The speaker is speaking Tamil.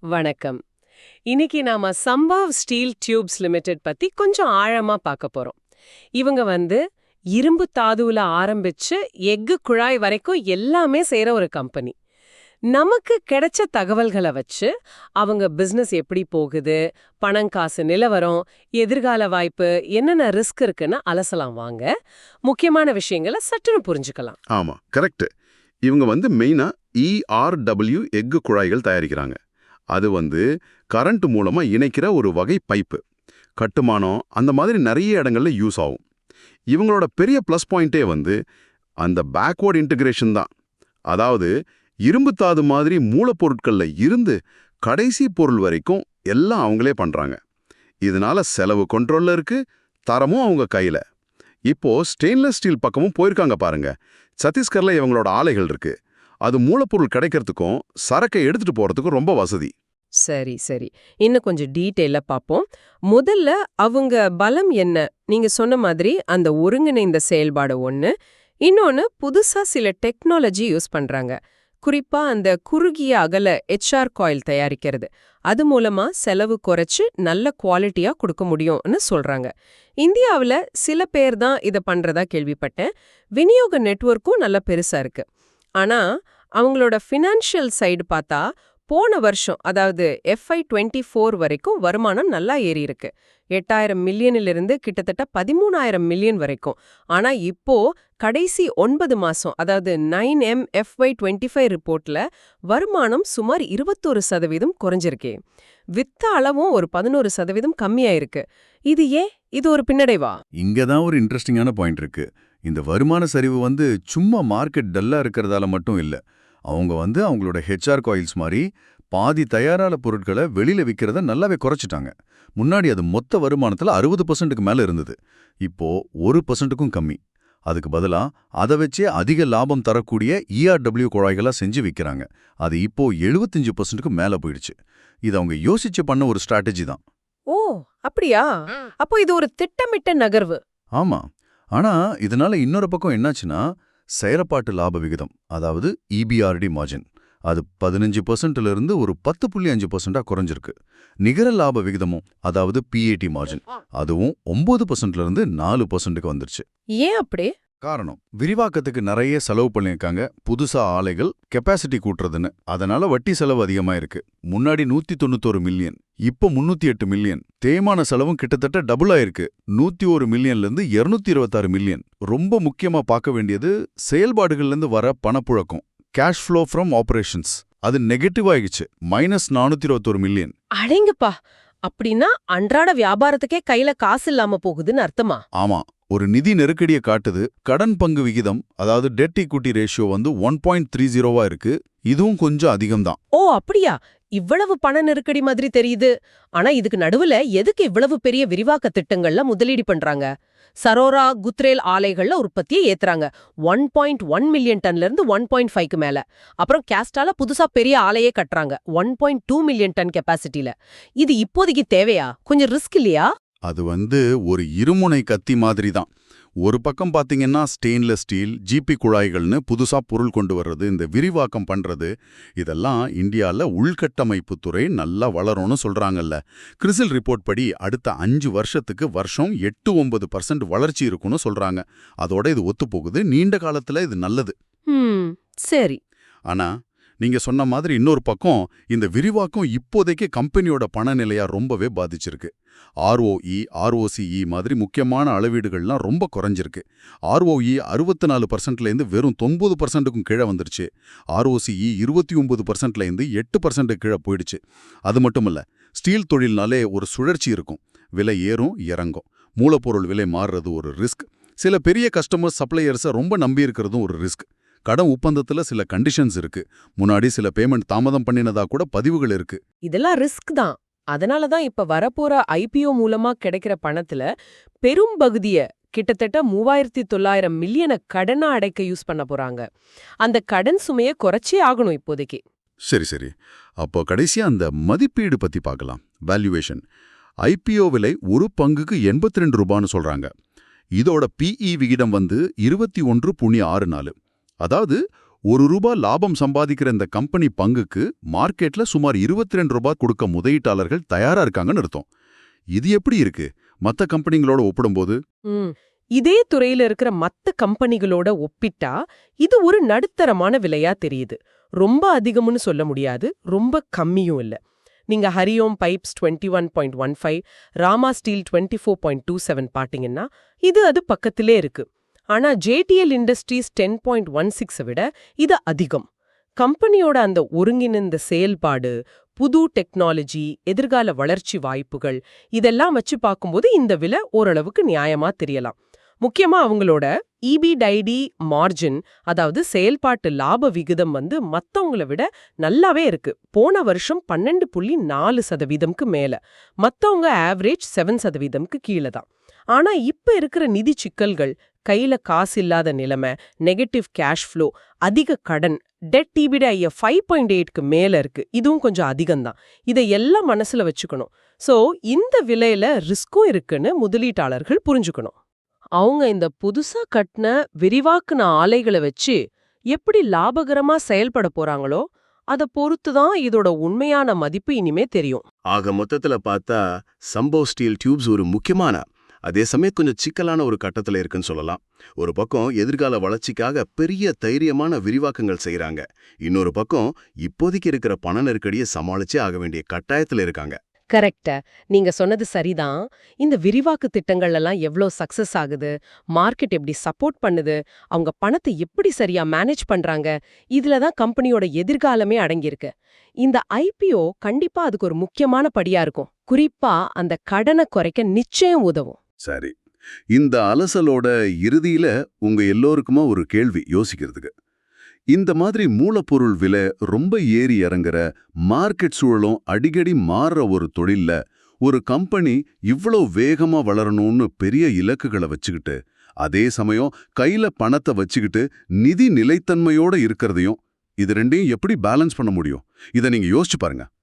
வணக்கம். இன்னைக்கு நாம சம்பாவ் ஸ்டீல் டியூப்ஸ் லிமிடெட் பத்தி கொஞ்சம் ஆழமா பார்க்க போறோம். இவங்க வந்து இரும்பு தாதுவுல ஆரம்பிச்சு எஃகு குழாய் வரைக்கும் எல்லாமே செய்கிற ஒரு கம்பெனி. நமக்கு கிடைச்ச தகவல்களை வச்சு அவங்க பிசினஸ் எப்படி போகுது பணம் காசு நிலவரம் எதிர்கால வாய்ப்பு என்னென்ன ரிஸ்க் இருக்குன்னு அலசலாம் வாங்க. முக்கியமான விஷயங்களை சட்டுன்னு புரிஞ்சுக்கலாம். ஆமா கரெக்ட் இவங்க வந்து மெயினா இஆர்டபிள்யூ எஃகு குழாய்கள் தயாரிக்கிறாங்க. அது வந்து கரண்ட் மூலமா இணைக்கிற ஒரு வகை பைப்பு. கட்டுமானம் அந்த மாதிரி நிறைய இடங்கள்ல யூஸ் ஆகும். இவங்களோட பெரிய ப்ளஸ் பாயிண்டே வந்து அந்த பேக்வர்ட் இன்டிகிரேஷன் தான். அதாவது இரும்புத்தாது மாதிரி மூலப்பொருட்கள்ல இருந்து கடைசி பொருள் வரைக்கும் எல்லாம் அவங்களே பண்றாங்க. இதனால செலவு கண்ட்ரோல்ல இருக்கு தரமும் அவங்க கையில. இப்போ ஸ்டெயின்லெஸ் ஸ்டீல் பக்கமும் போயிருக்காங்க பாருங்க. சத்தீஸ்கர்ல இவங்களோட ஆலைகள் இருக்கு. அது மூலப்பொருள் கிடைக்கிறதுக்கும் சரக்கை எடுத்துட்டு போறதுக்கும் ரொம்ப வசதி. சரி சரி. இன்னும் கொஞ்சம் டீட்டெயிலாக பார்ப்போம் முதல்ல அவங்க பலம் என்ன? நீங்க சொன்ன மாதிரி அந்த ஒருங்கிணைந்த செயல்பாடு ஒன்று இன்னொன்னு புதுசா சில டெக்னாலஜி யூஸ் பண்றாங்க. குறிப்பா அந்த குறுகிய அகல எச்ஆர் காயில் தயாரிக்கிறது. அது மூலமா செலவு குறைச்சு நல்ல குவாலிட்டியா கொடுக்க முடியும்னு சொல்றாங்க. இந்தியாவுல சில பேர் தான் இத பண்றதா கேள்விப்பட்டேன். விநியோக நெட்வொர்க்கும் நல்ல பெருசா இருக்கு. ஆனா அவங்களோட ஃபினான்ஷியல் சைடு பார்த்தா போன வருஷம் அதாவது எஃப்ஐ டுவெண்ட்டி ஃபோர் வரைக்கும் வருமானம் நல்லா ஏறி இருக்கு. எட்டாயிரம் மில்லியனிலிருந்து கிட்டத்தட்ட பதிமூணாயிரம் மில்லியன் வரைக்கும். ஆனா இப்போ கடைசி ஒன்பது மாசம் அதாவது nine M FY twenty five ரிப்போர்ட்ல வருமானம் சுமார் இருபத்தோரு சதவீதம் குறைஞ்சிருக்கே. வித்த அளவும் ஒரு பதினோரு சதவீதம் கம்மியாயிருக்கு. இது ஏன்? இது ஒரு பின்னடைவா? இங்க தான் ஒரு இன்ட்ரெஸ்டிங்கான பாயிண்ட் இருக்கு. இந்த வருமான சரிவு வந்து சும்மா மார்க்கெட் டல்லா இருக்கிறதால மட்டும் இல்ல. அவங்க வந்து அவங்களோட ஹெச்ஆர் காயில்ஸ் மாதிரி பாதி தயாரான பொருட்களை வெளியில விற்கிறத நல்லாவே குறைச்சிட்டாங்க. முன்னாடி அது மொத்த வருமானத்துல அறுபது பர்சன்ட்டுக்கு மேல இருந்தது. இப்போ ஒரு பர்சன்ட்டுக்கும் கம்மி. அதுக்கு பதிலா அதை வச்சே அதிக லாபம் தரக்கூடிய இஆர்டபிள்யூ குழாய்களா செஞ்சு விற்கிறாங்க அது இப்போ எழுபத்தஞ்சு பர்சன்ட்டுக்கு மேல போயிடுச்சு. இது அவங்க யோசிச்சு பண்ண ஒரு ஸ்ட்ராட்டஜி தான். ஓ அப்படியா? அப்போ இது ஒரு திட்டமிட்ட நகர்வு. ஆமா. ஆனா இதனால இன்னொரு பக்கம் என்னாச்சுன்னா செயலப்பாட்டு லாப விகிதம் அதாவது இபிஆர்டி மார்ஜின் அது பதினஞ்சு பர்சன்ட்லேருந்து ஒரு பத்து புள்ளி அஞ்சு பர்சன்டா குறைஞ்சிருக்கு. நிகர லாப விகிதமும் அதாவது பிஏடி மார்ஜின் அதுவும் ஒன்பது பர்சன்ட்ல இருந்து நாலு பர்சன்ட்டுக்கு வந்துருச்சு. ஏன் அப்படி? காரணம். விரிவாக்கத்துக்கு நிறைய செலவு பண்ணியிருக்காங்க. புதுசா ஆலைகள் கெப்பாசிட்டி கூட்டுறதுன்னு. அதனால வட்டி செலவு அதிகமா இருக்கு முன்னாடி நூத்தி தொண்ணூத்தோரு மில்லியன் இப்போ முன்னூத்தி எட்டு மில்லியன் தேய்மான செலவும் கிட்டத்தட்ட டபுள் ஆயிருக்கு. நூத்தி ஒரு மில்லியன்ல இருந்து இருநூத்தி இருபத்தாறு மில்லியன் ரொம்ப முக்கியமா பார்க்க வேண்டியது செயல்பாடுகள்ல இருந்து வர பணப்புழக்கம். கேஷ் ஃப்ளோ ஃப்ரம் ஆபரேஷன்ஸ் அது நெகட்டிவ் ஆயிடுச்சு. மைனஸ் நானூத்தி இருபத்தோரு மில்லியன் அடேங்கப்பா! அப்படின்னா அன்றாட வியாபாரத்துக்கே கையில காசு இல்லாம போகுதுன்னு அர்த்தமா? ஆமா. ஒரு நிதி நெருக்கடியை காட்டுது. கடன் பங்கு விகிதம் அதாவது டெட் இக்குட்டி ரேஷியோ வந்து ஒன் பாயிண்ட் த்ரீ ஜீரோவா இருக்கு. இதுவும் கொஞ்சம் அதிகம்தான். ஓ அப்படியா? இவ்வளவு பண நெருக்கடி மாதிரி தெரியுது. ஆனா இதுக்கு நடுவுல எதுக்கு இவ்வளவு பெரிய விரிவாக்க திட்டங்கள்ல முதலீடு பண்றாங்க? சரோரா குத்ரேல் ஆலைகள்ல உற்பத்தியை ஏத்துறாங்க. ஒன் பாயிண்ட் ஒன் மில்லியன் டன்ல இருந்து ஒன் பாயிண்ட் ஃபைவ்க்கு மேல. அப்புறம் கேஸ்டால புதுசா பெரிய ஆலையே கட்டுறாங்க. One point two million ton கெப்பாசிட்டில இது இப்போதைக்கு தேவையா? கொஞ்சம் ரிஸ்க் இல்லையா? அது வந்து ஒரு இருமுனை கத்தி மாதிரி தான் ஒரு பக்கம் பாத்தீங்கன்னா ஸ்டெயின்லெஸ் ஸ்டீல் ஜிபி குழாய்கள்னு புதுசா பொருள் கொண்டு வர்றது இந்த விரிவாக்கம் பண்றது இதெல்லாம் இந்தியால உள்கட்டமைப்பு துறை நல்லா வளரும்னு சொல்றாங்கல்ல. கிறிசில் ரிப்போர்ட் படி அடுத்த அஞ்சு வருஷத்துக்கு வருஷம் எட்டு ஒன்பது பர்சன்ட் வளர்ச்சி இருக்கும்னு சொல்றாங்க. அதோட இது ஒத்துப்போகுது. நீண்ட காலத்துல இது நல்லது. சரி. ஆனா நீங்க சொன்ன மாதிரி இன்னொரு பக்கம் இந்த விரிவாக்கம் இப்போதைக்கு கம்பெனியோட பணநிலையா ரொம்பவே பாதிச்சிருக்கு. ஆர்ஓஇ ஆர்ஓசிஇ மாதிரி முக்கியமான அளவீடுகள்லாம் ரொம்ப குறைஞ்சிருக்கு. ஆர்ஓஇ அறுபத்தி நாலு பர்சன்ட்லேருந்து வெறும் தொம்பது பர்சன்ட்டுக்கும் கீழே வந்துருச்சு. ஆர்ஓசிஇ இருபத்தி ஒன்பது பர்சன்ட்லேருந்து எட்டு பர்சன்ட் கீழே போயிடுச்சு. அது மட்டுமல்ல ஸ்டீல் தொழில்னாலே ஒரு சுழற்சி இருக்கும். விலை ஏறும் இறங்கும். மூலப்பொருள் விலை மாறுறது ஒரு ரிஸ்க். சில பெரிய கஸ்டமர்ஸ் சப்ளையர்ஸை ரொம்ப நம்பி இருக்கிறதும் ஒரு ரிஸ்க். கடன் ஒப்பந்தத்துல சில கண்டிஷன்ஸ் இருக்கு. முன்னாடி சில பேமெண்ட் தாமதம் பண்ணினதா கூட பதிவுகள் இருக்கு. இதெல்லாம் ரிஸ்க் தான். அதனால தான் இப்ப வரப்போற ஐபிஓ மூலமா கிடைக்கிற பணத்துல பெரும் பகுதிய கிட்டத்தட்ட மூவாயிரத்தி தொள்ளாயிரம் மில்லியனை கடனா அடைக்க யூஸ் பண்ண போறாங்க. அந்த கடன் சுமையை குறைச்சே ஆகணும் இப்போதைக்கு. சரி சரி. அப்போ கடைசியா அந்த மதிப்பீடு பத்தி பார்க்கலாம். வேல்யூவேஷன் ஐபிஓ விலை ஒரு பங்குக்கு எண்பத்தி ரெண்டு ரூபான்னு சொல்றாங்க. இதோட பிஇ விகிதம் வந்து இருபத்தி ஒன்று புள்ளி ஆறு நாலு. அதாவது ஒரு ரூபா லாபம் சம்பாதிக்கிற இந்த கம்பெனி பங்குக்கு மார்க்கெட்ல சுமார் 22 ரூபாய் கொடுக்க முதலீட்டாளர்கள் தயாரா இருக்காங்கன்னு அர்த்தம். இது எப்படி இருக்கு? மத்த கம்பெனிங்களோட ஒப்பிடும்போது? இதே துறையில இருக்கிற மத்த கம்பெனிகளோட ஒப்பிட்டா இது ஒரு நடுத்தரமான விலையா தெரியுது. ரொம்ப அதிகம்னு சொல்ல முடியாது ரொம்ப கம்மியும் இல்ல. நீங்க Hariom pipes twenty one point one five Rama steel twenty four point two seven பார்த்தீங்கன்னா இது அது பக்கத்திலே இருக்கு. ஆனா JTL industries ten point one சிக்ஸை விட இது அதிகம். கம்பெனியோட அந்த ஒருங்கிணைந்த செயல்பாடு புது டெக்னாலஜி எதிர்கால வளர்ச்சி வாய்ப்புகள் இதெல்லாம் வச்சு பார்க்கும்போது இந்த விலை ஓரளவுக்கு நியாயமா தெரியலாம். முக்கியமா அவங்களோட இபிடைடி மார்ஜின் அதாவது செயல்பாட்டு லாப விகிதம் வந்து மத்தவங்கள விட நல்லாவே இருக்கு. போன வருஷம் பன்னெண்டு புள்ளி நாலு சதவீதம்க்கு மேல. மத்தவங்க ஆவரேஜ் செவன் சதவீதம்க்கு கீழே தான். ஆனா இப்ப இருக்கிற நிதி சிக்கல்கள் கையில காசு இல்லாத நிலைமை நெகட்டிவ் கேஷ் ஃப்ளோ அதிக கடன் டெட் டிபிடைய ஃபைவ் பாயிண்ட் எயிட்க்கு மேல இருக்கு. இதுவும் கொஞ்சம் அதிகம்தான். இதை எல்லாம் மனசுல வச்சுக்கணும். சோ இந்த விலையில ரிஸ்க்கும் இருக்குன்னு முதலீட்டாளர்கள் புரிஞ்சுக்கணும். அவங்க இந்த புதுசா கட்டின விரிவாக்குன ஆலைகளை வச்சு எப்படி லாபகரமா செயல்பட போறாங்களோ அத பொறுத்து தான் இதோட உண்மையான மதிப்பு இனிமே தெரியும். ஆக மொத்தத்துல பார்த்தா சம்போ ஸ்டீல் டியூப்ஸ் ஒரு முக்கியமான அதே சமயம் கொஞ்சம் சிக்கலான ஒரு கட்டத்துல இருக்குன்னு சொல்லலாம். ஒரு பக்கம் எதிர்கால வளர்ச்சிக்காக பெரிய தைரியமான விரிவாக்கங்கள் செய்கிறாங்க இன்னொரு பக்கம் இப்போதைக்கு இருக்கிற பண நெருக்கடியை சமாளிச்சே ஆக வேண்டிய கட்டாயத்துல இருக்காங்க. கரெக்ட நீங்க சொன்னது சரிதான். இந்த விரிவாக்கு திட்டங்கள் எல்லாம் எவ்ளோ சக்சஸ் ஆகுது? மார்க்கெட் எப்படி சப்போர்ட் பண்ணுது? அவங்க பணத்தை எப்படி சரியா மேனேஜ் பண்றாங்க? இதுல தான் கம்பெனியோட எதிர்காலமே அடங்கியிருக்கு. இந்த ஐபிஓ கண்டிப்பா அதுக்கு ஒரு முக்கியமான படியா இருக்கும். குறிப்பா அந்த கடனை குறைக்க நிச்சயம் உதவும். சரி. இந்த அலசலோட இறுதியில உங்க எல்லோருக்குமா ஒரு கேள்வி யோசிக்கிறதுக்கு. இந்த மாதிரி மூலப்பொருள் விலை ரொம்ப ஏறி இறங்குற மார்க்கெட் சூழலும் அடிக்கடி மாறுற ஒரு தொழில்ல ஒரு கம்பெனி இவ்ளோ வேகமா வளரணும்னு பெரிய இலக்குகளை வச்சுக்கிட்டு அதே சமயம் கையில பணத்தை வச்சுக்கிட்டு நிதி நிலைத்தன்மையோட இருக்கிறதையும் இது ரெண்டையும் எப்படி பேலன்ஸ் பண்ண முடியும்? இதை நீங்க யோசிச்சு பாருங்க.